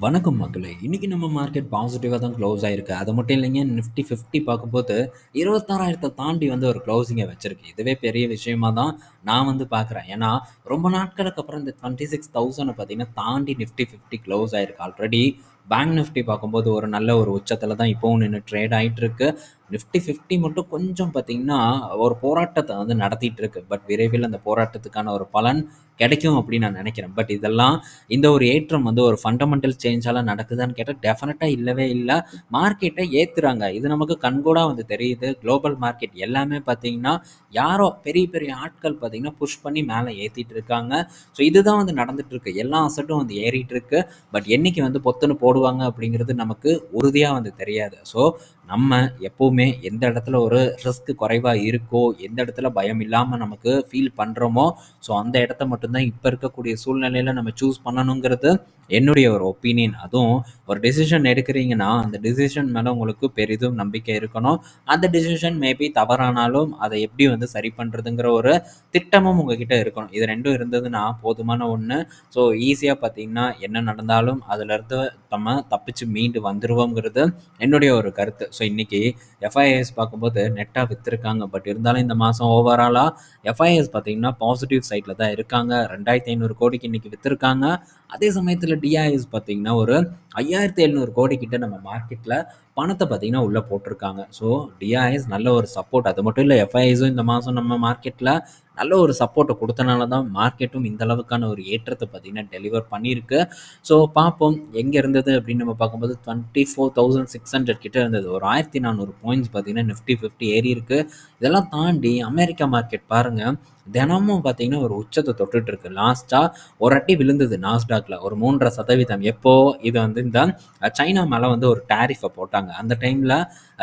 வணக்கம் மக்களே! இன்னைக்கு நம்ம மார்க்கெட் பாசிட்டிவாக தான் க்ளோஸ் ஆயிருக்கு. அது மட்டும் இல்லைங்க, நிஃப்டி 50 பார்க்கும்போது 26,000 தாண்டி வந்து ஒரு க்ளோஸிங்கை வச்சுருக்கு இதுவே பெரிய விஷயமா தான் நான் வந்து பார்க்குறேன். ஏன்னா, ரொம்ப நாட்களுக்கு அப்புறம் இந்த 26,000 பார்த்தீங்கன்னா, தாண்டி நிஃப்டி 50 க்ளோஸ் ஆயிருக்கு. ஆல்ரெடி பேங்க் நிஃப்டி பார்க்கும்போது ஒரு நல்ல ஒரு உச்சத்தில் தான் இப்போவும் நின்று ட்ரேட் ஆகிட்டு இருக்கு நிஃப்டி 50 மட்டும் கொஞ்சம் பார்த்தீங்கன்னா, ஒரு போராட்டத்தை வந்து நடத்திட்டு இருக்கு. பட் விரைவில் அந்த போராட்டத்துக்கான ஒரு பலன் கிடைக்கும் அப்படின்னு நான் நினைக்கிறேன். பட் இதெல்லாம் இந்த ஒரு ஏற்றம் வந்து ஒரு ஃபண்டமெண்டல் சேஞ்சால நடக்குதான்னு கேட்டால் டெஃபினட்டாக இல்லவே இல்லை மார்க்கெட்டை ஏற்றுறாங்க இது நமக்கு கண்கூடாக வந்து தெரியுது. குளோபல் மார்க்கெட் எல்லாமே பார்த்தீங்கன்னா, யாரோ பெரிய பெரிய ஆட்கள் பார்த்தீங்கன்னா, புஷ் பண்ணி மேலே ஏற்றிட்டு இருக்காங்க. ஸோ இதுதான் வந்து நடந்துட்டு இருக்கு. எல்லா அசட்டும் வந்து ஏறிட்டு இருக்கு. பட் என்னைக்கு வந்து பொத்துன்னு போடுவாங்க அப்படிங்கிறது நமக்கு உறுதியாக வந்து தெரியாது. ஸோ நம்ம எப்போவுமே எந்த இடத்துல ஒரு ரிஸ்க் குறைவாக இருக்கோ, எந்த இடத்துல பயம் இல்லாமல் நமக்கு ஃபீல் பண்ணுறோமோ ஸோ அந்த இடத்த மட்டும்தான் இப்போ இருக்கக்கூடிய சூழ்நிலையில் நம்ம சூஸ் பண்ணணுங்கிறது என்னுடைய ஒரு ஒப்பீனியன். அதுவும் ஒரு டெசிஷன் எடுக்கிறீங்கன்னா, அந்த டெசிஷன் மேலே உங்களுக்கு பெரிதும் நம்பிக்கை இருக்கணும். அந்த டெசிஷன் மேபி தவறானாலும், அதை எப்படி வந்து சரி பண்ணுறதுங்கிற ஒரு திட்டமும் உங்ககிட்ட இருக்கணும். இது ரெண்டும் இருந்ததுன்னா போதுமான ஒன்று ஸோ ஈஸியாக பார்த்தீங்கன்னா, என்ன நடந்தாலும் அதுலேருந்து நம்ம தப்பிச்சு மீண்டு வந்துடுவோங்கிறது என்னுடைய ஒரு கருத்து. ஸோ இன்னைக்கு எஃப்ஐஎஸ் பார்க்கும்போது நெட்டாக விற்றுருக்காங்க பட் இருந்தாலும் இந்த மாதம் ஓவராலா எஃப்ஐஎஸ் பார்த்தீங்கன்னா, பாசிட்டிவ் சைட்டில் தான் இருக்காங்க. 2,500 கோடிக்கு இன்னைக்கு விற்றுருக்காங்க அதே சமயத்தில் டிஐஎஸ் பார்த்தீங்கன்னா, ஒரு 5,700 கோடி கிட்ட நம்ம மார்க்கெட்டில் பணத்தை பார்த்தீங்கன்னா, உள்ளே போட்டிருக்காங்க. ஸோ டிஐஎஸ் நல்ல ஒரு சப்போர்ட். அது மட்டும் இல்லை எஃப்ஐஎஸும் இந்த மாதம் நம்ம மார்க்கெட்டில் நல்ல ஒரு சப்போர்ட்டை கொடுத்தனால தான் மார்க்கெட்டும் இந்த அளவுக்கான ஒரு ஏற்றத்தை பார்த்தீங்கன்னா, டெலிவர் பண்ணியிருக்கு. ஸோ பார்ப்போம் எங்கே இருந்தது அப்படின்னு நம்ம பார்க்கும்போது 24,600 கிட்ட இருந்தது. ஒரு 1,400 பாயிண்ட்ஸ் பார்த்தீங்கன்னா, நிஃப்டி 50 ஏறியிருக்கு. இதெல்லாம் தாண்டி அமெரிக்கா மார்க்கெட் பாருங்கள் தினமும் பார்த்தீங்கன்னா, ஒரு உச்சத்தை தொட்டுட்டு இருக்கு. லாஸ்ட்டா ஒரு அட்டி விழுந்தது நாஸ்டாக்ல. ஒரு 3.5% எப்போ? இது வந்து இந்த சைனா மேலே வந்து ஒரு டேரிஃபை போட்டாங்க. அந்த டைம்ல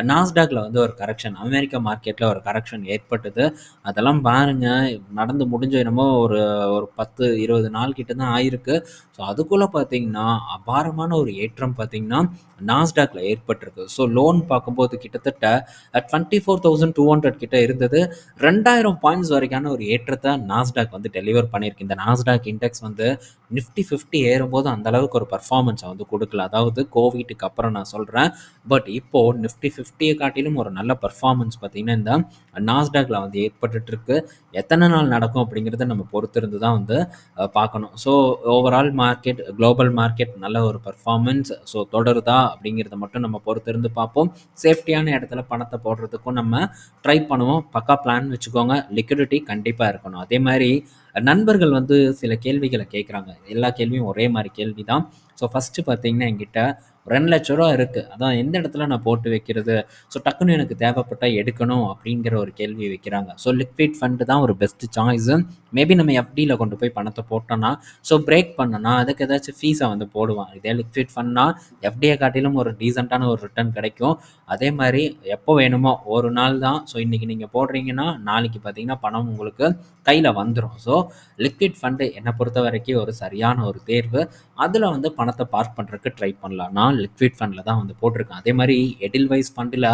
நாஸ்டாக்ல வந்து ஒரு கரெக்ஷன் அமெரிக்கா மார்க்கெட்ல ஒரு கரெக்ஷன் ஏற்பட்டது. அதெல்லாம் பாருங்க, நடந்து முடிஞ்ச என்னமோ ஒரு ஒரு 10, 20 நாள் கிட்ட தான் ஆயிருக்கு. ஸோ அதுக்குள்ளே பார்த்தீங்கன்னா, அபாரமான ஒரு ஏற்றம் பார்த்தீங்கன்னா, நாஸ்டாக்ல ஏற்பட்டிருக்கு. ஸோ லோன் பார்க்கும்போது கிட்டத்தட்ட 24,200 கிட்ட இருந்தது. 2,000 பாயிண்ட்ஸ் வரைக்கான ஒரு ஏற்றத்தை நாஸ்டாக் வந்து டெலிவர் பண்ணியிருக்கு. இந்த நாஸ்டாக் இண்டெக்ஸ் வந்து நிஃப்டி 50 ஏறும்போது அந்த அளவுக்கு ஒரு பர்ஃபார்மன்ஸை வந்து கொடுக்கல அதாவது கோவிட்டுக்கு அப்புறம் நான் சொல்கிறேன் பட் இப்போது நிஃப்டி 50ய காட்டிலும் ஒரு நல்ல பர்ஃபார்மன்ஸ் பார்த்தீங்கன்னா, இந்த நாஸ்டாக்ல வந்து ஏற்பட்டுட்டு இருக்கு. எத்தனை நாள் நடக்கும் அப்படிங்கிறத நம்ம பொறுத்திருந்து தான் வந்து பார்க்கணும். So overall market, global market நல்ல ஒரு பர்ஃபார்மன்ஸ் ஸோ தொடருதா அப்படிங்கிறத மட்டும் நம்ம பொறுத்திருந்து பார்ப்போம். சேஃப்டியான இடத்துல பணத்தை போடுறதுக்கும் நம்ம ட்ரை பண்ணுவோம். பக்கா பிளான் வச்சுக்கோங்க. லிக்விடிட்டி கண்டிப்பாக இருக்கணும். அதே மாதிரி நண்பர்கள் வந்து சில கேள்விகளை கேட்குறாங்க. எல்லா கேள்வியும் ஒரே மாதிரி கேள்வி தான். ஸோ ஃபர்ஸ்ட்டு பார்த்தீங்கன்னா, ரெண்டு லட்ச ரூபா இருக்குது அதான் எந்த இடத்துல நான் போட்டு வைக்கிறது? ஸோ டக்குனு எனக்கு தேவைப்பட்டால் எடுக்கணும் அப்படிங்கிற ஒரு கேள்வி வைக்கிறாங்க. ஸோ லிக்விட் ஃபண்டு தான் ஒரு பெஸ்ட் சாய்ஸு. மேபி நம்ம எஃப்டியில் கொண்டு போய் பணத்தை போட்டோம்னா, ஸோ பிரேக் பண்ணோம்னா, அதுக்கு ஏதாச்சும் ஃபீஸை வந்து போடுவான். இதே லிக்விட் ஃபண்ட்னா எஃப்டியை காட்டிலும் ஒரு டீசெண்டான ஒரு ரிட்டர்ன் கிடைக்கும். அதே மாதிரி எப்போ வேணுமோ ஒரு நாள் தான். ஸோ இன்றைக்கி நீங்கள் போடுறீங்கன்னா, நாளைக்கு பார்த்தீங்கன்னா, பணம் உங்களுக்கு கையில் வந்துடும் ஸோ லிக்விட் ஃபண்டு என்னை பொறுத்த வரைக்கும் ஒரு சரியான ஒரு தேர்வு. அதில் வந்து பணத்தை பார்க் பண்ணுறதுக்கு ட்ரை பண்ணலாம். நான் லிக்விட் ஃபண்டில் தான் வந்து போட்டிருக்கான். அதே மாதிரி எடில்வைஸ் ஃபண்டில்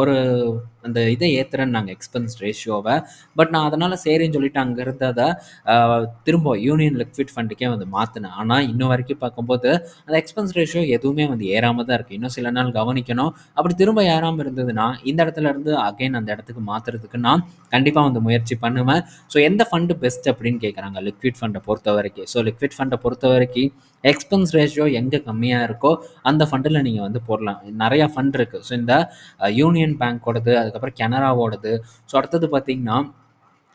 ஒரு அந்த இதை ஏற்றுறேன்னு நாங்கள் எக்ஸ்பென்ஸ் ரேஷியோவை பட் நான் அதனால் சரின்னு சொல்லிட்டு அங்கே இருந்ததை திரும்ப யூனியன் லிக்விட் ஃபண்டுக்கே வந்து மாற்றினேன் ஆனால் இன்னும் வரைக்கும் பார்க்கும்போது அந்த எக்ஸ்பென்ஸ் ரேஷியோ எதுவுமே வந்து ஏறாமல் தான் இருக்குது இன்னும் சில நாள் கவனிக்கணும். அப்படி திரும்ப ஏறாமல் இருந்ததுன்னா, இந்த இடத்துல இருந்து அகைன் அந்த இடத்துக்கு மாற்றுறதுக்கு நான் கண்டிப்பாக வந்து முயற்சி பண்ணுவேன். ஸோ எந்த ஃபண்டு பெஸ்ட் அப்படின்னு கேட்குறாங்க லிக்விட் ஃபண்டை பொறுத்த வரைக்கும் ஸோ லிக்விட் ஃபண்டை பொறுத்த வரைக்கும் எக்ஸ்பென்ஸ் ரேஷியோ எங்கே கம்மியாக இருக்கோ, அந்த ஃபண்டில் நீங்கள் வந்து போடலாம். நிறையா ஃபண்ட் இருக்குது ஸோ இந்த யூனியன் பேங்க்கோடது அதுக்கப்புறம் கனராவோடது, ஸோ அடுத்தது பார்த்தீங்கன்னா,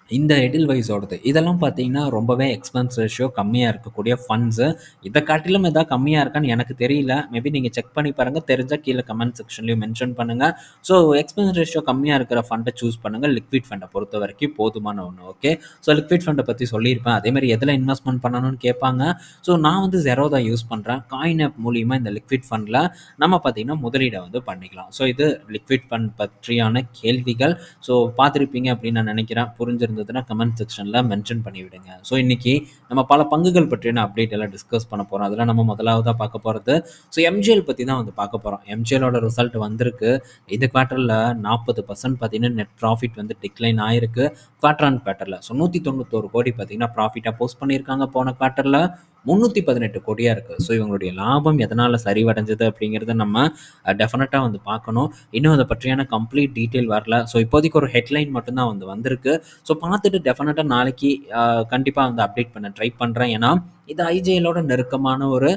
இந்த எடில்வைஸோடது. இதெல்லாம் பார்த்தீங்கன்னா, ரொம்பவே எக்ஸ்பென்ஸ் ரேஷியோ கம்மியாக இருக்கக்கூடிய ஃபண்ட்ஸு. இதை காட்டிலும் எதாவது கம்மியாக இருக்கான்னு எனக்கு தெரியல. மேபி நீங்கள் செக் பண்ணி பாருங்க. தெரிஞ்சால் கீழே கமெண்ட் செக்ஷன்லையும் மென்ஷன் பண்ணுங்கள் ஸோ எக்ஸ்பென்ஸ் ரேஷியோ கம்மியாக இருக்கிற ஃபண்டை சூஸ் பண்ணுங்க. லிக்விட் ஃபண்டை பொறுத்த வரைக்கும் போதுமான ஒன்று ஓகே. ஸோ லிக்விட் ஃபண்டை பற்றி சொல்லியிருப்பேன். அதேமாதிரி எதில் இன்வெஸ்ட்மெண்ட் பண்ணணும்னு கேட்பாங்க. ஸோ நான் வந்து ஜெரோ தான் யூஸ் பண்ணுறேன் காயின் ஆப் மூலியமாக இந்த லிக்விட் ஃபண்டில் நம்ம பார்த்தீங்கன்னா, முதலீடை வந்து பண்ணிக்கலாம். ஸோ இது லிக்விட் ஃபண்ட் பற்றியான கேள்விகள். ஸோ பார்த்துருப்பீங்க அப்படின்னு நான் நினைக்கிறேன். இருந்ததுன்னா கமெண்ட் செக்ஷனில் மென்ஷன் பண்ணிவிடுங்க ஸோ இன்னைக்கு நம்ம பல பங்குகள் பற்றின அப்டேட் எல்லாம் டிஸ்கஸ் பண்ண போகிறோம் அதில் நம்ம முதலாவதாக பார்க்க போகிறது ஸோ எம்ஜிஎல் பற்றி தான் வந்து பார்க்க போகிறோம் எம்ஜிஎலோட ரிசல்ட் வந்திருக்கு. இந்த குவார்ட்டரில் நாற்பது பர்சன்ட் பார்த்தீங்கன்னா, நெட் ப்ராஃபிட் வந்து டிக்ளைன் ஆயிருக்கு. குவார்ட்டர் ஆன் குவார்ட்டரில் ஸோ 191 கோடி பார்த்தீங்கன்னா, ப்ராஃபிட்டாக போஸ்ட் பண்ணியிருக்காங்க போன குவார்ட்டரில் முந்நூற்றி பதினெட்டு கோடியாக இருக்குது ஸோ இவங்களுடைய லாபம் எதனால் சரிவடைஞ்சது அப்படிங்கிறத நம்ம டெஃபினட்டாக வந்து பார்க்கணும். இன்னும் அதை பற்றியான கம்ப்ளீட் டீட்டெயில் வரல. ஸோ இப்போதைக்கு ஒரு ஹெட்லைன் மட்டும்தான் வந்து வந்திருக்கு. ஸோ பார்த்துட்டு டெஃபினட்டாக நாளைக்கு கண்டிப்பாக வந்து அப்டேட் பண்ண ட்ரை பண்ணுறேன் ஏன்னா இது ஐஜிஎலோட நெருக்கமான ஒரு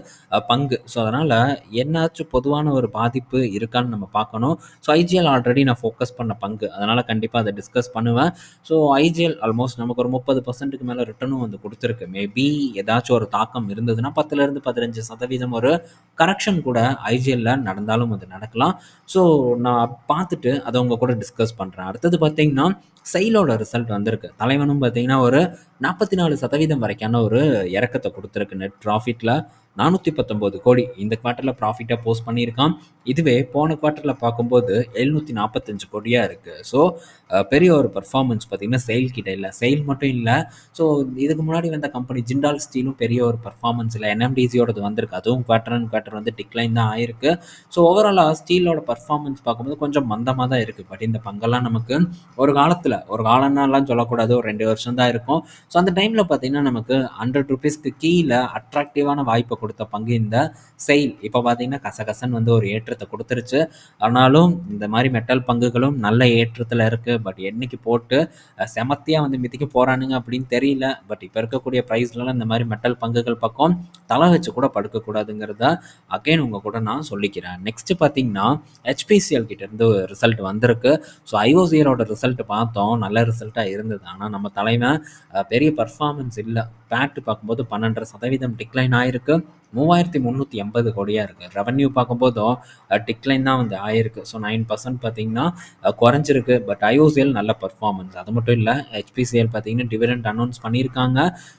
பங்கு. ஸோ அதனால் என்னாச்சும் பொதுவான ஒரு பாதிப்பு இருக்கான்னு நம்ம பார்க்கணும். ஸோ ஐஜிஎல் ஆல்ரெடி நான் ஃபோக்கஸ் பண்ண பங்கு. அதனால் கண்டிப்பாக அதை டிஸ்கஸ் பண்ணுவேன். ஸோ ஐஜிஎல் ஆல்மோஸ்ட் நமக்கு ஒரு முப்பது பர்சன்ட்டுக்கு மேலே ரிட்டனும் வந்து கொடுத்துருக்கு. மேபி ஏதாச்சும் ஒரு தாக்கம் இருந்ததுன்னா பத்துலேருந்து பதினஞ்சு சதவீதம் ஒரு கரெக்ஷன் கூட ஐஜிஎல்ல நடந்தாலும் அது நடக்கலாம். ஸோ நான் பார்த்துட்டு அதை உங்கள் கூட டிஸ்கஸ் பண்ணுறேன் அடுத்தது பார்த்தீங்கன்னா செயலோட ரிசல்ட் வந்திருக்கு. தலைவனும் பார்த்தீங்கன்னா ஒரு நாற்பத்தி நாலு சதவீதம் வரைக்கான ஒரு இறக்கத்தை கொடுத்துருக்கு நெட் ப்ராஃபிட்டில் நானூற்றி பத்தொம்போது கோடி. இந்த குவார்ட்டரில் ப்ராஃபிட்டாக போஸ்ட் பண்ணியிருக்கான். இதுவே போன குவார்ட்டரில் பார்க்கும்போது எழுநூற்றி நாற்பத்தஞ்சு கோடியாக இருக்குது ஸோ பெரிய ஒரு பர்ஃபார்மன்ஸ் பார்த்திங்கன்னா செயல் கிட்ட இல்லை. செயல் மட்டும் இல்லை. ஸோ இதுக்கு முன்னாடி வந்த கம்பெனி ஜிண்டால் ஸ்டீலும் பெரிய ஒரு பர்ஃபார்மன்ஸ் இல்லை. என்எம்டிசியோடது வந்திருக்கு. அதுவும் குவார்டர் அண்ட் குவார்ட்டர் வந்து டிக்ளைன் தான் ஆயிருக்கு. ஸோ ஓவராலாக ஸ்டீலோட பர்ஃபார்மன்ஸ் பார்க்கும்போது கொஞ்சம் மந்தமாக தான் இருக்குது பட் இந்த பங்கெல்லாம் நமக்கு ஒரு காலத்தில் ஒரு காலம்னாலாம் சொல்லக்கூடாது. ஒரு ரெண்டு வருஷம் தான் இருக்கும். ஸோ அந்த டைமில் பார்த்திங்கன்னா நமக்கு ஹண்ட்ரட் ருபீஸ்க்கு கீழே அட்ராக்டிவான வாய்ப்பை கொடுத்த பங்கு இந்த செயல் இப்போ பார்த்தீங்கன்னா கசகசன் வந்து ஒரு ஏற்றத்தை கொடுத்துருச்சு. ஆனாலும் இந்த மாதிரி மெட்டல் பங்குகளும் நல்ல ஏற்றத்தில் இருக்குது பட் என்னைக்கு போட்டு செமத்தியாக வந்து மிதிக்க போகிறானுங்க அப்படின்னு தெரியல. பட் இப்போ இருக்கக்கூடிய ப்ரைஸ்லலாம் இந்த மாதிரி மெட்டல் பங்குகள் பக்கம் தலை வச்சு கூட படுக்கக்கூடாதுங்கிறத அகைன் உங்கள் கூட நான் சொல்லிக்கிறேன். நெக்ஸ்ட் பார்த்தீங்கன்னா ஹெச்பிசிஎல் கிட்டேருந்து ரிசல்ட் வந்திருக்கு. ஸோ ஐஓசிஎலோட ரிசல்ட் பார்த்தோம். நல்ல ரிசல்ட்டாக இருந்தது. ஆனால் நம்ம தலைமை பெரிய பர்ஃபார்மன்ஸ் இல்லை. பேட்டு பார்க்கும்போது பன்னெண்டரை சதவீதம் டிக்ளைன் ஆயிருக்கு. மூவாயிரத்தி முந்நூற்றி எண்பது கோடியாக இருக்குது ரெவன்யூ பார்க்கும்போதும் டிக்ளைன் தான் வந்து ஆயிருக்கு. ஸோ நைன் பர்சன்ட் பார்த்தீங்கன்னா குறைஞ்சிருக்கு. பட் ஐஓசிஎல் நல்ல பர்ஃபார்மன்ஸ் அது மட்டும் இல்லை ஹெச்பிசிஎல் பார்த்தீங்கன்னா டிவிடெண்ட் அனௌன்ஸ் பண்ணியிருக்காங்க.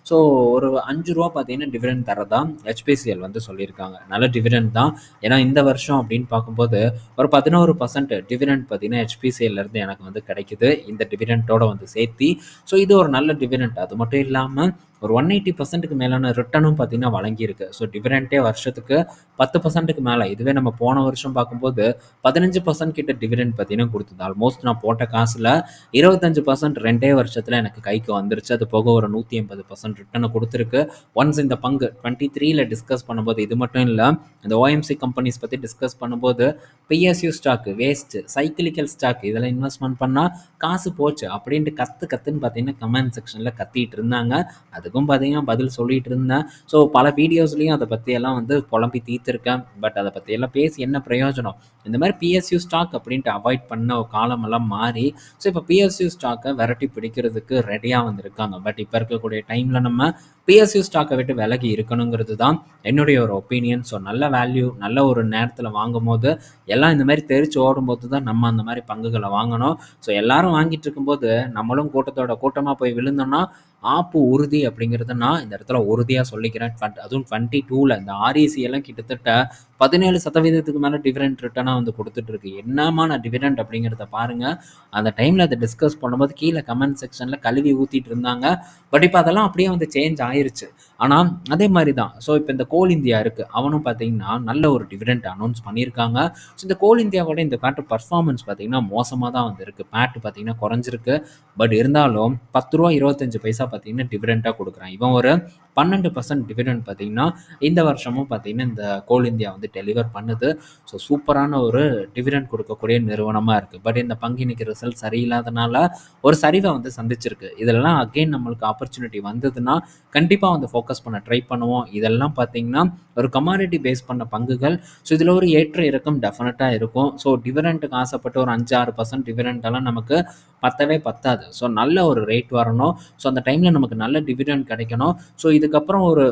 ஸோ ஒரு அஞ்சு ரூபா பார்த்தீங்கன்னா டிவிடெண்ட் தரதா ஹெச்பிசிஎல் வந்து சொல்லியிருக்காங்க. நல்ல டிவிடெண்ட் தான். ஏன்னா இந்த வருஷம் அப்படின்னு பார்க்கும்போது ஒரு பதினோரு பர்சன்ட் டிவிடெண்ட் பார்த்தீங்கன்னா ஹெச்பிசிஎல்லேருந்து எனக்கு வந்து கிடைக்குது. இந்த டிவிடெண்ட்டோட வந்து சேர்த்தி. ஸோ இது ஒரு நல்ல டிவிடெண்ட் அது மட்டும் இல்லாமல் ஒரு ஒன் எயிட்டி பர்சன்ட்டுக்கு மேலான ரிட்டனும் பார்த்தீங்கன்னா வழங்கியிருக்கு. ஸோ டிவிடெண்ட்டே வருஷத்துக்கு பத்து பர்சன்ட்டுக்கு மேலே. இதுவே நம்ம போன வருஷம் பார்க்கும்போது பதினஞ்சு பர்சன்ட் கிட்ட டிவிடெண்ட் பார்த்தீங்கன்னா கொடுத்தது. ஆல்மோஸ்ட் நான் போட்ட காசில் இருபத்தஞ்சு பர்சன்ட் ரெண்டே வருஷத்தில் எனக்கு கைக்கு வந்துருச்சு. அது போக ஒரு நூற்றி எண்பது பர்சன்ட் ரிட்டனை கொடுத்துருக்கு. ஒன்ஸ் இந்த பங்கு டுவெண்ட்டி த்ரீல டிஸ்கஸ் பண்ணும்போது இது மட்டும் இல்லை இந்த ஓஎம்சி கம்பெனிஸ் பற்றி டிஸ்கஸ் பண்ணும்போது PSU stock waste cyclical stock இதெல்லாம் இன்வெஸ்ட்மெண்ட் பண்ணால் காசு போச்சு. அப்படின்ட்டு கற்று கற்றுன்னு பார்த்தீங்கன்னா கமெண்ட் செக்ஷனில் கத்திட்டு இருந்தாங்க. அது அதுக்கும் பார்த்தீங்கன்னா பதில் சொல்லிட்டு இருந்தேன் ஸோ பல வீடியோஸ்லேயும் அதை பற்றியெல்லாம் வந்து புலம்பி தீர்த்துருக்கேன். பட் அதை பற்றியெல்லாம் பேசி என்ன பிரயோஜனம்? இந்த மாதிரி பிஎஸ்யூ ஸ்டாக் அப்படின்ட்டு அவாய்ட் பண்ண காலமெல்லாம் மாறி ஸோ இப்போ பிஎஸ்யூ ஸ்டாக்கை விரட்டி பிடிக்கிறதுக்கு ரெடியாக வந்திருக்காங்க. பட் இப்போ இருக்கக்கூடிய டைமில் நம்ம பிஎஸ்யூ ஸ்டாக்கை விட்டு விலகி இருக்கணுங்கிறது தான் என்னுடைய ஒரு ஒப்பீனியன் ஸோ நல்ல வேல்யூ நல்ல ஒரு நேரத்தில் வாங்கும் போது எல்லாம் இந்த மாதிரி தெரிச்சு ஓடும்போது தான் நம்ம அந்த மாதிரி பங்குகளை வாங்கணும். ஸோ எல்லாரும் வாங்கிட்டு இருக்கும்போது நம்மளும் கூட்டத்தோட கூட்டமாக போய் விழுந்தோம்னா ஆப்பு உறுதி அப்படிங்கிறத நான் இந்த இடத்துல உறுதியாக சொல்லிக்கிறேன். அதுவும் டுவெண்ட்டி டூவில் இந்த ஆர்இசி எல்லாம் கிட்டத்தட்ட பதினேழு சதவீதத்துக்கு மேலே டிவிடெண்ட் ரிட்டனாக வந்து கொடுத்துட்ருக்கு என்னமா நான் டிவிடெண்ட் அப்படிங்கிறத பாருங்கள் அந்த டைமில் அதை டிஸ்கஸ் பண்ணும்போது கீழே கமெண்ட் செக்ஷனில் கழுவி ஊற்றிட்டு இருந்தாங்க. பட் இப்போ அதெல்லாம் அப்படியே வந்து சேஞ்ச் ஆயிருச்சு. ஆனால் அதே மாதிரி தான் ஸோ இப்போ இந்த கோல் இந்தியா இருக்குது அவனும் பார்த்தீங்கன்னா நல்ல ஒரு டிவிடெண்ட் அனௌன்ஸ் பண்ணியிருக்காங்க. ஸோ இந்த கோல் இந்தியாவோட இந்த பேட்டு பர்ஃபார்மன்ஸ் பார்த்தீங்கன்னா மோசமாக தான் வந்து இருக்குது பேட்டு பார்த்தீங்கன்னா குறைஞ்சிருக்கு. பட் இருந்தாலும் பத்து ரூபா இருபத்தஞ்சு பைசா பார்த்தீங்கன்னா டிஃப்ரெண்ட்டாக கொடுக்குறான் இவன் ஒரு பன்னெண்டு பர்சன்ட் டிவிடெண்ட் பார்த்தீங்கன்னா இந்த வருஷமும் பார்த்தீங்கன்னா இந்த கோல் இந்தியா வந்து டெலிவர் பண்ணுது. ஸோ சூப்பரான ஒரு டிவிடெண்ட் கொடுக்கக்கூடிய நிறுவனமாக இருக்குது பட் இந்த பங்கு ரிசல்ட் சரியில்லாதனால ஒரு சரிவை வந்து சந்திச்சிருக்கு. இதெல்லாம் அகெயின் நம்மளுக்கு ஆப்பர்ச்சுனிட்டி வந்ததுன்னா கண்டிப்பாக வந்து ஃபோக்கஸ் பண்ண ட்ரை பண்ணுவோம். இதெல்லாம் பார்த்தீங்கன்னா ஒரு கமாடிட்டி பேஸ் பண்ண பங்குகள். ஸோ இதில் ஒரு ஏற்ற இறக்கம் டெஃபினட்டாக இருக்கும். ஸோ டிவிடெண்ட்டுக்கு ஆசைப்பட்டு ஒரு அஞ்சு ஆறு பர்சன்ட் டிவிடெண்டெல்லாம் நமக்கு பத்தவே பத்தாது. ஸோ நல்ல ஒரு ரேட் வரணும். ஸோ அந்த டைமில் நமக்கு நல்ல டிவிடெண்ட் கிடைக்கணும். ஸோ இதுக்கப்புறம் ஒரு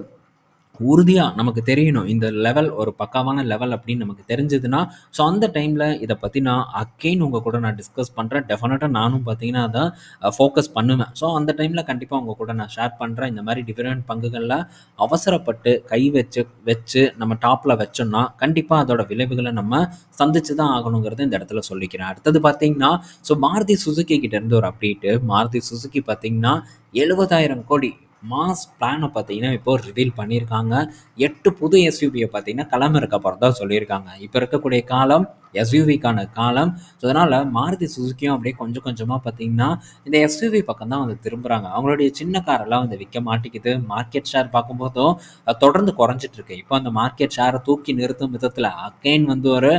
உறுதியாக நமக்கு தெரியணும். இந்த லெவல் ஒரு பக்காவான லெவல் அப்படின்னு நமக்கு தெரிஞ்சதுன்னா ஸோ அந்த டைமில் இதை பற்றி நான் அக்கெயின் உங்கள் கூட நான் டிஸ்கஸ் பண்ணுறேன் டெஃபினட்டாக நானும் பார்த்தீங்கன்னா அதை ஃபோக்கஸ் பண்ணுவேன். ஸோ அந்த டைமில் கண்டிப்பாக உங்கள் கூட நான் ஷேர் பண்ணுறேன் இந்த மாதிரி டிஃப்ரெண்ட் பங்குகளில் அவசரப்பட்டு கை வச்சு வச்சு நம்ம டாப்பில் வச்சோம்னா கண்டிப்பாக அதோட விளைவுகளை நம்ம சந்திச்சு தான் ஆகணுங்கிறத இந்த இடத்துல சொல்லிக்கிறேன். அடுத்தது பார்த்தீங்கன்னா ஸோ மாருதி சுசுக்கி கிட்டேருந்து ஒரு அப்டேட்டு மாருதி சுசுக்கி பார்த்தீங்கன்னா எழுபதாயிரம் கோடி மாஸ் பிளானை பார்த்தீங்கன்னா இப்போ ரிவீல் பண்ணியிருக்காங்க. எட்டு புது எஸ்யூபியை பார்த்தீங்கன்னா களம் இருக்க போகிறதா சொல்லியிருக்காங்க. இப்போ இருக்கக்கூடிய காலம் எஸ்யூவிக்கான காலம். ஸோ அதனால் மாருதி சுசுக்கியும் அப்படியே கொஞ்சம் கொஞ்சமாக பார்த்தீங்கன்னா இந்த எஸ்யூவி பக்கம் தான் வந்து திரும்புகிறாங்க அவங்களுடைய சின்ன காரெல்லாம் வந்து விற்க மாட்டேங்குது. மார்க்கெட் ஷேர் பார்க்கும்போதும் தொடர்ந்து குறைஞ்சிட்டு இருக்கு. இப்போ அந்த மார்க்கெட் ஷேரை தூக்கி நிறுத்தும் விதத்தில் அகைன் வந்து ஒரு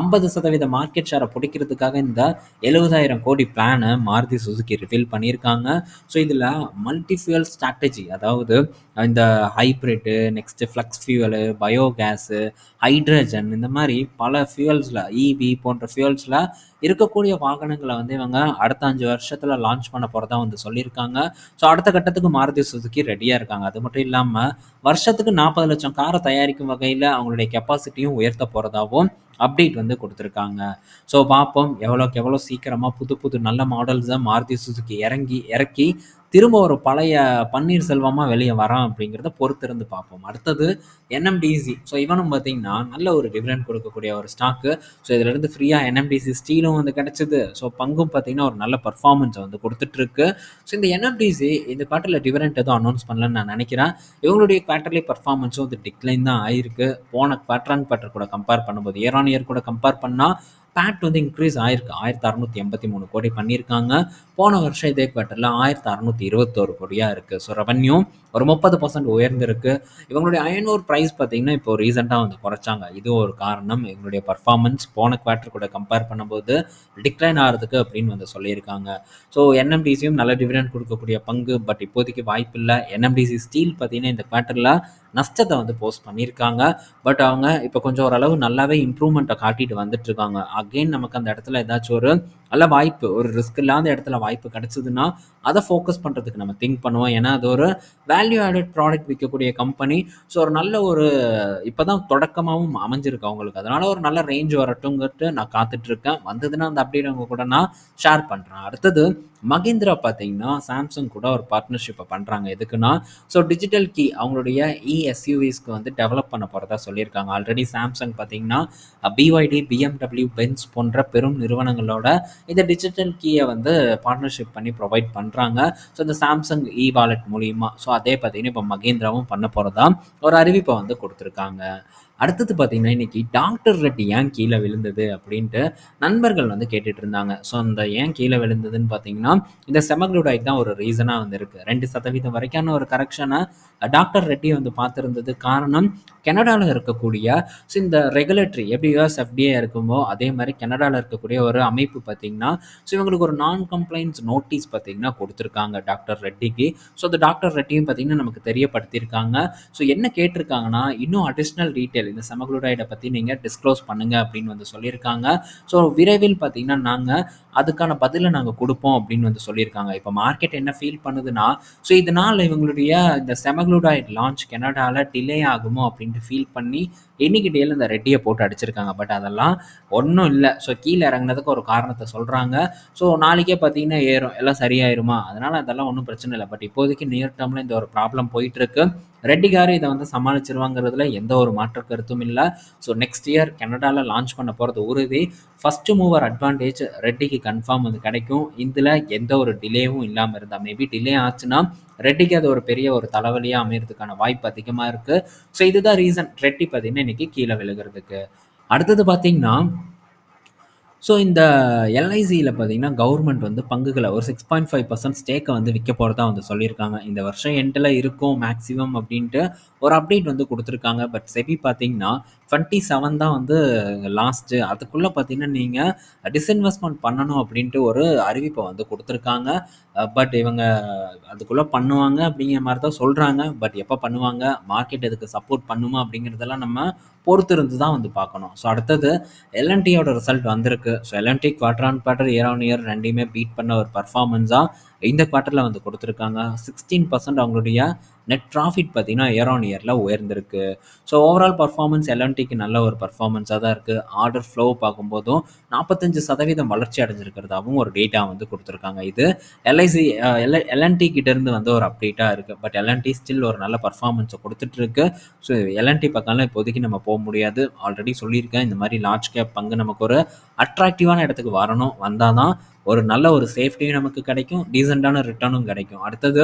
ஐம்பது சதவீத மார்க்கெட் ஷேரை பிடிக்கிறதுக்காக இந்த எழுபதாயிரம் கோடி பிளானை மாருதி சுசுகி ரிவீல் பண்ணியிருக்காங்க. ஸோ இதில் மல்டிஃபியூவல் ஸ்ட்ராட்டஜி அதாவது இந்த hybrid next flex fuel biogas hydrogen இந்த மாதிரி பல ஃபியூவல்ஸில் இவி போன்ற ஃபியூவல்ஸில் இருக்கக்கூடிய வாகனங்களை வந்து இவங்க அடுத்த அஞ்சு வருஷத்தில் லான்ச் பண்ண போகிறதா வந்து சொல்லியிருக்காங்க. ஸோ அடுத்த கட்டத்துக்கு மாருதி சுசுக்கி ரெடியாக இருக்காங்க. அது மட்டும் இல்லாமல் வருஷத்துக்கு நாற்பது லட்சம் காரை தயாரிக்கும் வகையில் அவங்களுடைய கெப்பாசிட்டியும் உயர்த்த போகிறதாவும் அப்டேட் வந்து கொடுத்துருக்காங்க. ஸோ பார்ப்போம் எவ்வளோக்கு எவ்வளோ சீக்கிரமாக புது புது நல்ல மாடல்ஸை மாருதி சுசுக்கி இறங்கி இறக்கி திரும்ப ஒரு பழைய பன்னீர் செல்வமாக வெளியே வரான் அப்படிங்கிறத பொறுத்திருந்து பார்ப்போம். அடுத்தது என்எம்டிசி ஸோ இவனும் பார்த்தீங்கன்னா நல்ல ஒரு டிவிடெண்ட் கொடுக்கக்கூடிய ஒரு ஸ்டாக்கு ஸோ இதிலிருந்து ஃப்ரீயாக என்எம்டிசி ஸ்டீலும் வந்து கிடச்சிது. ஸோ பங்கும் பார்த்தீங்கன்னா ஒரு நல்ல பர்ஃபார்மன்ஸை வந்து கொடுத்துட்ருக்கு. ஸோ இந்த என்எம்டிசி இந்த குவார்ட்டரில் டிவிடெண்ட் எதுவும் அனௌன்ஸ் பண்ணலன்னு நான் நினைக்கிறேன். இவங்களுடைய குவார்ட்டர்லி பர்ஃபார்மன்ஸும் வந்து டிக்ளைன் தான் ஆயிருக்கு. போன குவார்டர் அண்ட் குவார்ட்டர் கூட கம்பேர் பண்ணும்போது இயர் ஆன் இயர் கூட கம்பேர் பண்ணால் பேட் வந்து இன்க்ரீஸ் ஆயிருக்கு. ஆயிரத்தி அறநூற்றி எண்பத்தி மூணு கோடி பண்ணியிருக்காங்க. போன வருஷம் இதே குவார்ட்டரில் ஆயிரத்தி அறநூற்றி இருபத்தோரு கோடியாக இருக்குது ஸோ ரெவன்யூ ஒரு முப்பது பர்சன்ட் உயர்ந்திருக்கு. இவங்களுடைய அயனோர் ப்ரைஸ் பார்த்தீங்கன்னா இப்போ ரீசெண்டாக வந்து குறைச்சாங்க. இது ஒரு காரணம். இவங்களுடைய பர்ஃபார்மன்ஸ் போன குவார்ட்டர் கூட கம்பேர் பண்ணும்போது டிக்ளைன் ஆகிறதுக்கு அப்படின்னு வந்து சொல்லியிருக்காங்க. ஸோ என்எம்டிசியும் நல்ல டிவிடன் கொடுக்கக்கூடிய பங்கு. பட் இப்போதைக்கு வாய்ப்பு இல்லை. என்எம்டிசி ஸ்டீல் பார்த்தீங்கன்னா இந்த குவார்ட்டரில் நஷ்டத்தை வந்து போஸ்ட் பண்ணியிருக்காங்க. பட் அவங்க இப்போ கொஞ்சம் ஓரளவு நல்லாவே இம்ப்ரூவ்மெண்ட்டை காட்டிட்டு வந்துட்டு இருக்காங்க. அகெயின் நமக்கு அந்த இடத்துல ஏதாச்சும் ஒரு நல்ல வாய்ப்பு ஒரு ரிஸ்க் இல்லாத இடத்துல வாய்ப்பு கிடச்சிதுன்னா அதை ஃபோக்கஸ் பண்ணுறதுக்கு நம்ம திங்க் பண்ணுவோம். ஏன்னா அது ஒரு வேல்யூ ஆடட் ப்ராடக்ட் விற்கக்கூடிய கம்பெனி ஸோ ஒரு நல்ல ஒரு இப்போ தான் தொடக்கமாகவும் அமைஞ்சிருக்கு அவங்களுக்கு. அதனால ஒரு நல்ல ரேஞ்ச் வரட்டும்ங்கிட்டு நான் காத்துட்ருக்கேன். வந்ததுன்னா அந்த அப்டேட் அவங்க கூட நான் ஷேர் பண்ணுறேன் அடுத்தது மகேந்திரா பார்த்தீங்கன்னா சாம்சங் கூட ஒரு பார்ட்னர்ஷிப்பை பண்ணுறாங்க எதுக்குன்னா ஸோ டிஜிட்டல் கீ அவங்களுடைய இஎஸ்யூவிஸ்க்கு வந்து டெவலப் பண்ண போகிறதா சொல்லியிருக்காங்க. ஆல்ரெடி சாம்சங் பார்த்தீங்கன்னா பிஒய்டி பிஎம்டபிள்யூ பென்ஸ் போன்ற பெரும் நிறுவனங்களோட இந்த டிஜிட்டல் கீயை வந்து பார்ட்னர்ஷிப் பண்ணி ப்ரொவைட் பண்ணுறாங்க ஸோ இந்த சாம்சங் இ வாலெட் மூலிமா ஸோ அதே பார்த்தீங்கன்னா இப்போ மகேந்திராவும் பண்ண போகிறதா ஒரு அறிவிப்பை வந்து கொடுத்துருக்காங்க. அடுத்தது பார்த்தீங்கன்னா இன்னைக்கு டாக்டர் ரெட்டி ஏன் கீழே விழுந்தது அப்படின்ட்டு நண்பர்கள் வந்து கேட்டுட்டு இருந்தாங்க. ஸோ அந்த ஏன் கீழே விழுந்ததுன்னு பார்த்தீங்கன்னா இந்த செமக்ளூடைட் தான் ஒரு ரீசனாக வந்து இருக்குது ரெண்டு சதவீதம் வரைக்கான ஒரு கரெக்ஷனை டாக்டர் ரெட்டி வந்து பார்த்துருந்தது. காரணம் கனடாவில் இருக்கக்கூடிய ஸோ இந்த ரெகுலேட்டரி எப்படி யூஎஸ் எஃப்டிஏ இருக்குமோ அதே மாதிரி கனடாவில் இருக்கக்கூடிய ஒரு அமைப்பு பார்த்தீங்கன்னா ஸோ இவங்களுக்கு ஒரு நான் கம்ப்ளைண்ட்ஸ் நோட்டீஸ் பார்த்தீங்கன்னா கொடுத்துருக்காங்க டாக்டர் ரெட்டிக்கு. ஸோ அந்த டாக்டர் ரெட்டியும் பார்த்தீங்கன்னா நமக்கு தெரியப்படுத்தியிருக்காங்க. ஸோ என்ன கேட்டிருக்காங்கன்னா இன்னும் அடிஷ்னல் டீட்டெயில் இந்த செமக்ளூரைடை பற்றி நீங்கள் டிஸ்க்ளோஸ் பண்ணுங்க அப்படின்னு வந்து சொல்லியிருக்காங்க. ஸோ விரைவில் பார்த்தீங்கன்னா நாங்கள் அதுக்கான பதிலை நாங்கள் கொடுப்போம் அப்படின்னு வந்து சொல்லியிருக்காங்க. இப்போ மார்க்கெட் என்ன ஃபீல் பண்ணுதுன்னா ஸோ இதனால் இவங்களுடைய இந்த செமக்ளூடாய்ட் லான்ச் கனடாவில் டிலே ஆகுமோ அப்படின்ட்டு ஃபீல் பண்ணி இன்னைக்கு டேல இந்த ரெட்டியை போட்டு அடிச்சிருக்காங்க. பட் அதெல்லாம் ஒன்றும் இல்லை. ஸோ கீழே இறங்குனதுக்கு ஒரு காரணத்தை சொல்கிறாங்க ஸோ நாளைக்கே பார்த்தீங்கன்னா ஏறும். எல்லாம் சரியாயிருமா? அதனால் அதெல்லாம் ஒன்றும் பிரச்சனை இல்லை. பட் இப்போதைக்கு நியர் டேர்மில் இந்த ஒரு ப்ராப்ளம் போயிட்டுருக்கு ரெட்டிகாரு இதை வந்து சமாளிச்சிருவாங்கிறதுல எந்த ஒரு மாற்று கருத்தும் இல்லை. ஸோ நெக்ஸ்ட் இயர் கனடாவில் லான்ச் பண்ண போகிறது உறுதி ஃபஸ்ட்டு மூவர் அட்வான்டேஜ் ரெட்டிக்கு கன்ஃபார்ம் வந்து கிடைக்கும். இதில் எந்த ஒரு டிலேவும் இல்லாமல் இருந்தால் மேபி டிலே ஆச்சுன்னா ரெட்டிக்கு அது ஒரு பெரிய ஒரு தலைவலியாக அமையிறதுக்கான வாய்ப்பு அதிகமாக இருக்குது ஸோ இதுதான் ரீசன் ரெட்டி பார்த்தீங்கன்னா இன்றைக்கி கீழே விழுகிறதுக்கு. அடுத்தது பார்த்தீங்கன்னா ஸோ இந்த எல்ஐசியில் பார்த்தீங்கன்னா கவர்மெண்ட் வந்து பங்குகளை ஒரு சிக்ஸ் பாயிண்ட் ஃபைவ் பர்சன்ட் ஸ்டேக்கை வந்து விற்க போகிறதா வந்து சொல்லியிருக்காங்க. இந்த வருஷம் எண்டில் இருக்கும் மேக்ஸிமம் அப்படின்ட்டு ஒரு அப்டேட் வந்து கொடுத்துருக்காங்க. பட் செபி பார்த்தீங்கன்னா டுவெண்ட்டி செவன் தான் வந்து லாஸ்ட்டு அதுக்குள்ளே பார்த்தீங்கன்னா நீங்கள் டிஸ்இன்வெஸ்ட்மெண்ட் பண்ணணும் அப்படின்ட்டு ஒரு அறிவிப்பை வந்து கொடுத்துருக்காங்க. பட் இவங்க அதுக்குள்ளே பண்ணுவாங்க அப்படிங்கிற மாதிரி தான் சொல்கிறாங்க பட் எப்போ பண்ணுவாங்க? மார்க்கெட் அதுக்கு சப்போர்ட் பண்ணுமா அப்படிங்கிறதெல்லாம் நம்ம பொறுத்திருந்து தான் வந்து பார்க்கணும். ஸோ அடுத்தது எல்என்டியோட ரிசல்ட் வந்திருக்கு. So L and T quarter on quarter year on year ரெண்டையுமே பீட் பண்ண ஒரு பர்ஃபார்மன்ஸாக இந்த குவார்ட்டரில் வந்து கொடுத்துருக்காங்க. சிக்ஸ்டீன் பர்சன்ட் அவங்களுடைய நெட் ப்ராஃபிட் பார்த்தீங்கன்னா இயர் ஆன் இயரில் உயர்ந்திருக்கு. ஸோ ஓவரால் பர்ஃபார்மன்ஸ் எல்என்டிக்கு நல்ல ஒரு பர்ஃபார்மன்ஸாக தான் இருக்குது ஆர்டர் ஃப்ளோ பார்க்கும்போதும் நாற்பத்தஞ்சு சதவீதம் வளர்ச்சி அடைஞ்சிருக்கிறதாகவும் ஒரு டேட்டா வந்து கொடுத்துருக்காங்க. இது எல்ஐசி எல் எல்என்டி கிட்டேருந்து வந்து ஒரு அப்டேட்டாக இருக்குது பட் எல்என்டி ஸ்டில் ஒரு நல்ல பர்ஃபார்மன்ஸை கொடுத்துட்ருக்கு ஸோ எல்என்டி பக்கம்லாம் இப்போதைக்கு நம்ம போக முடியாது. ஆல்ரெடி சொல்லியிருக்கேன். இந்த மாதிரி லார்ஜ் கேப் பங்கு நமக்கு ஒரு அட்ராக்டிவான இடத்துக்கு வரணும். வந்தால் தான் ஒரு நல்ல ஒரு சேஃப்டியும் நமக்கு கிடைக்கும் டீசெண்டான ரிட்டர்னும் கிடைக்கும். அடுத்தது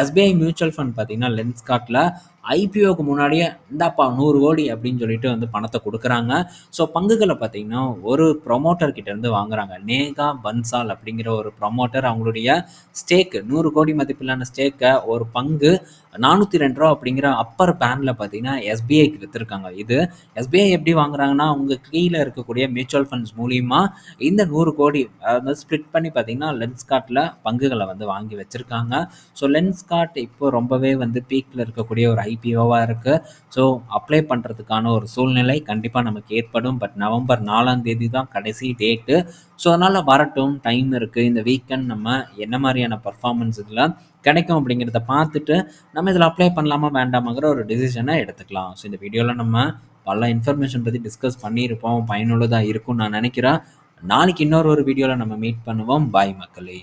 எஸ்பிஐ மியூச்சுவல் ஃபண்ட் பார்த்தீங்கன்னா லென்ஸ்கார்ட்டில் ஐபிஓக்கு முன்னாடியே இந்தாப்பா நூறு கோடி அப்படின்னு சொல்லிட்டு வந்து பணத்தை கொடுக்குறாங்க. ஸோ பங்குகளை பார்த்தீங்கன்னா ஒரு ப்ரொமோட்டர் கிட்டேருந்து வாங்குறாங்க. நேகா பன்சால் அப்படிங்கிற ஒரு ப்ரொமோட்டர் அவங்களுடைய ஸ்டேக்கு நூறு கோடி மதிப்பிலான ஸ்டேக்கை ஒரு பங்கு நானூற்றி ரெண்டு ரூபா அப்படிங்கிற அப்பர் பேனில் பார்த்தீங்கன்னா எஸ்பிஐக்கு விற்றுருக்காங்க இது எஸ்பிஐ எப்படி வாங்குறாங்கன்னா அவங்க கீழே இருக்கக்கூடிய மியூச்சுவல் ஃபண்ட்ஸ் மூலியமாக இந்த நூறு கோடி அதாவது ஸ்ப்ளிட் பண்ணி பார்த்தீங்கன்னா லென்ஸ்கார்ட்டில் பங்குகளை வந்து வாங்கி வச்சுருக்காங்க. ஸோ லென்ஸ்கார்ட் இப்போ ரொம்பவே வந்து பீக்கில் இருக்கக்கூடிய ஒரு ஐ ஐபிஓவாக இருக்குது ஸோ அப்ளை பண்ணுறதுக்கான ஒரு சூழ்நிலை கண்டிப்பாக நமக்கு ஏற்படும். பட் நவம்பர் நாலாம் தேதி தான் கடைசி டேட்டு ஸோ அதனால் வரட்டும். டைம் இருக்குது இந்த வீக்கெண்ட் நம்ம என்ன மாதிரியான பர்ஃபார்மன்ஸ் இதில் கிடைக்கும் அப்படிங்கிறத பார்த்துட்டு நம்ம இதில் அப்ளை பண்ணலாமா வேண்டாமாங்கிற ஒரு டிசிஷனை எடுத்துக்கலாம். ஸோ இந்த வீடியோவில் நம்ம பல இன்ஃபர்மேஷன் பற்றி டிஸ்கஸ் பண்ணியிருப்போம். பயனுள்ளதாக இருக்கும்னு நான் நினைக்கிறேன். நாளைக்கு இன்னொரு ஒரு வீடியோவில் நம்ம மீட் பண்ணுவோம். பாய் மக்களே.